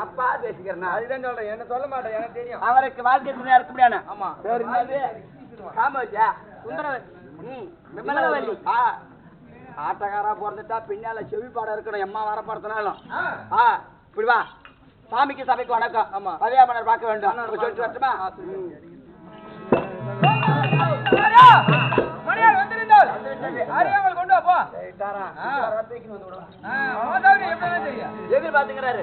தப்பா பேசிக்கிறேன் அதுதான் சொல்றேன். என்ன சொல்ல மாட்டேன். எனக்கு தெரியும். அவருக்கு வாழ்க்கை துணையா இருக்க முடியாது? ஆமா. என்னது காமோஜா சுந்தரவல்லி. ம். விமலவல்லி. ஆ. ஆட்டக்காரா பிறந்துட்டா பின்னால செவி பாடம் இருக்கணும். எம்மா வர போறதுனாலும் ஆ. இப்படி வா. சாமிக்கு சபைக்கு வணக்கம். ஆமா. பதையாமனர் பார்க்க வேண்டும். அப்ப சொல்லிட்டு வரட்டுமா? ம். மணியார் வந்திருந்தால் அறியாமல் கொண்டு வா போ. எதிர்பார்த்துக்கிறாரு.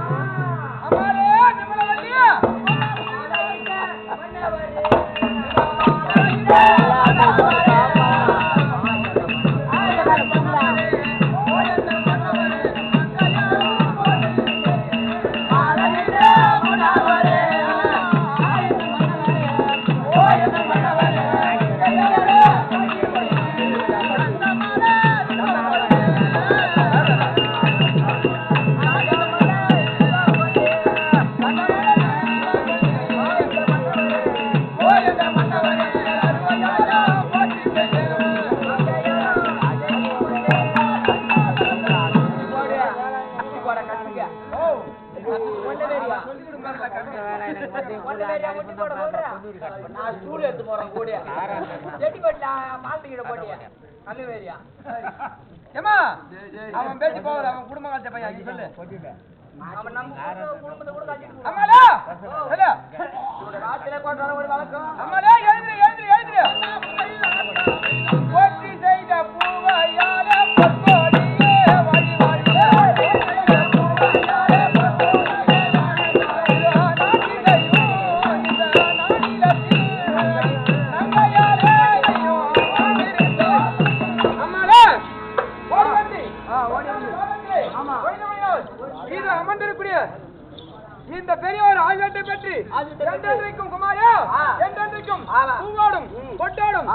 நான் ஸ்டூல் எடுத்து போறேன் கூட ஏமா அவன் பேச்சு போகல அவன் குடும்ப காலத்தை பையன் சொல்லு. அவன் நம்ம குடும்பத்தை கூட கட்டிட்டு அம்மாளா இல்ல ராத்திரில கொண்டாட ஒரு வழக்கம். அம்மாளா எழுந்திரு எழுந்திரு எழுந்திரு. போற்றி செய்த பூவையால இந்த பெரியவர் ஆயுதத்தை பற்றி என்றென்றைக்கும் குமாரா. என்றென்றைக்கும். பூவோடும் ம். கொட்டோடும்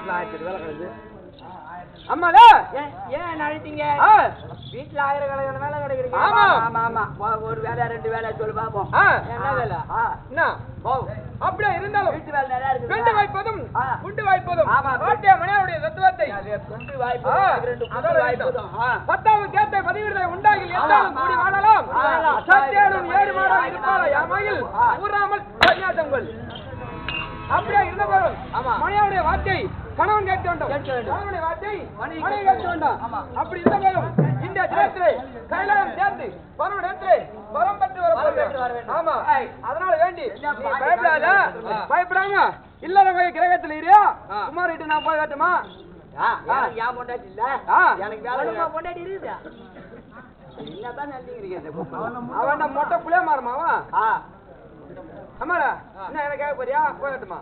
ஆமா. மாங்கல்யத்தோடும் வாழ்ந்திருப்பா எழுந்திரு எழுந்திருப்பா அம்மாடா ஏன் அழுத்தீங்க வீட்டுல ஆயிரக்கணக்கான வேலை கிடைக்கிறீங்க ஆமா. ஆமா ஆமா ஒ- ஒரு வேலை ரெண்டு வேலை சொல்லி பாப்போம். என்ன வேலை. என்ன அப்படியே இருந்தாலும் வீட்டு வேலை நிறைய வாய்ப்பதும். குண்டு வாய்ப்பதும் ஆமா. ஓட்டிய மணியாருடைய தத்துவத்தை குண்டு வாய்ப்பு ஆ. ரெண்டு குண்டு அதோட வாய்ப்பதும் ஆ. பத்தாவது கேட்ட பதிவிடுதலை உண்டாகில் எத்தாலும் ஆமா. கூடி வாழலாம் ஆமா. சத்தியாலும் ஏழு மாடம் இருப்பாள யாமையில் ஆ. கூறாமல் பரியாசங்கள் அப்படியே இருந்த போதும் ஆமா. மணியாவுடைய வார்த்தை கணவன் கேட்க வேண்டும். கணவனுடைய வார்த்தை மனைவி கேட்க வேண்டும். அப்படி போதும் இந்த தினத்திலே கைலாயம் சேர்ந்து வரும் இடத்திலே வரம் பெற்று வர. ஆமா. அதனால வேண்டி பயப்படாத. பயப்படாம கோயில் கிரகத்துல இருயா ஆ. குமாரிட்டு நான் போய் என் பொண்டாட்டி இல்ல. எனக்கு வேலை பொண்டாட்டி இருக்குது? அவன் மொட்டை புளிய மாறுமா அவன்? ஆ. அம்மாடா என்ன எனக்கு கேட்க போறியா? போய் காட்டுமா.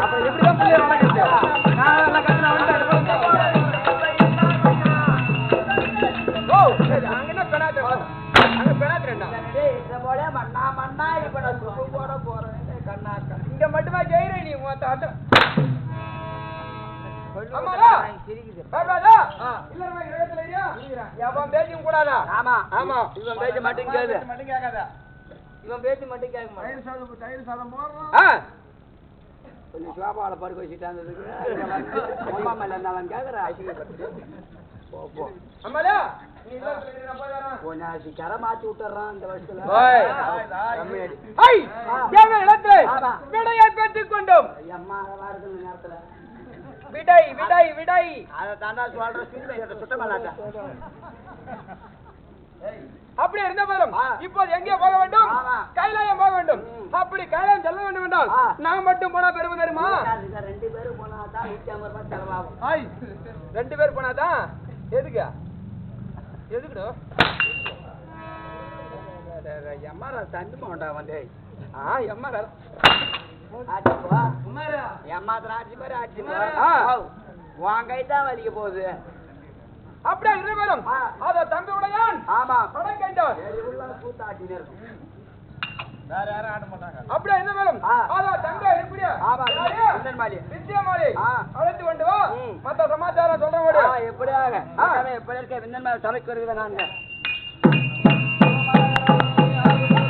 அப்புறம் எப்படிதான் புளிய வளர்க்குறது நான் போறேன். கண்ணா கண்ணா. இங்க மட்டுமா ஜெயிரே நீ எவன் பேச்சும் கூடாதா? ஆமா. ஆமா. இவன் மட்டும் கேட்காத. இவன் பேச்சு மட்டும் கேட்க மாட்டான். ஆ. கொஞ்சம் சோபாவில படுக்க வச்சுட்டாந்ததுக்கு அம்மா மேல இருந்தாலும் வரேன். கொஞ்சம் மாத்தி விட்டுறான் இந்த வருஷத்துல. விடையை பெற்றுக் கொண்டோம். அம்மா இந்த நேரத்துல. விடை விடை விடை. அதை தாண்டா சொல்ற சின்ன சுத்த மாட்டான் அப்படி இருந்த போதும். ஆ. இப்போது எங்கே போக வேண்டும். கைலாயம் போக வேண்டும். அப்படி கைலாயம் செல்ல வேண்டும் என்றால். நான் மட்டும் போனா பெருமை தருமா ரெண்டு பேரும் போனா தான் நூத்தி ஐம்பது ரூபாய் செலவாகும். ரெண்டு பேர் போனாதான் எதுக்கு? எதுக்குடா? எம்மாரா தண்டு மாண்டா வந்து ஆ எம்மா ஆச்சு போ எம்மாத்திரம் ஆச்சு பாரு ஆச்சு போ ஆ. ஆவ். உன் கை தான் வலிக்க போகுது. அப்படியே இருவரும். அத தம்பி உடையான் ஆமா. படம் கேட்டார் கூத்தாட்டினே இருக்கும் அப்படியே இருவரும் ஆ. அத தங்க இருப்பிடியா ஆமா மாலி. நிச்சயமாடி ஆ. அழைத்து கொண்டு வா. மத்த சமாச்சாரம் சொல்றேன் ஆ, எப்படியாக? ஆ. எப்படி இருக்க? விந்தன் மேல சமைக்கு வருகிறேன் நான்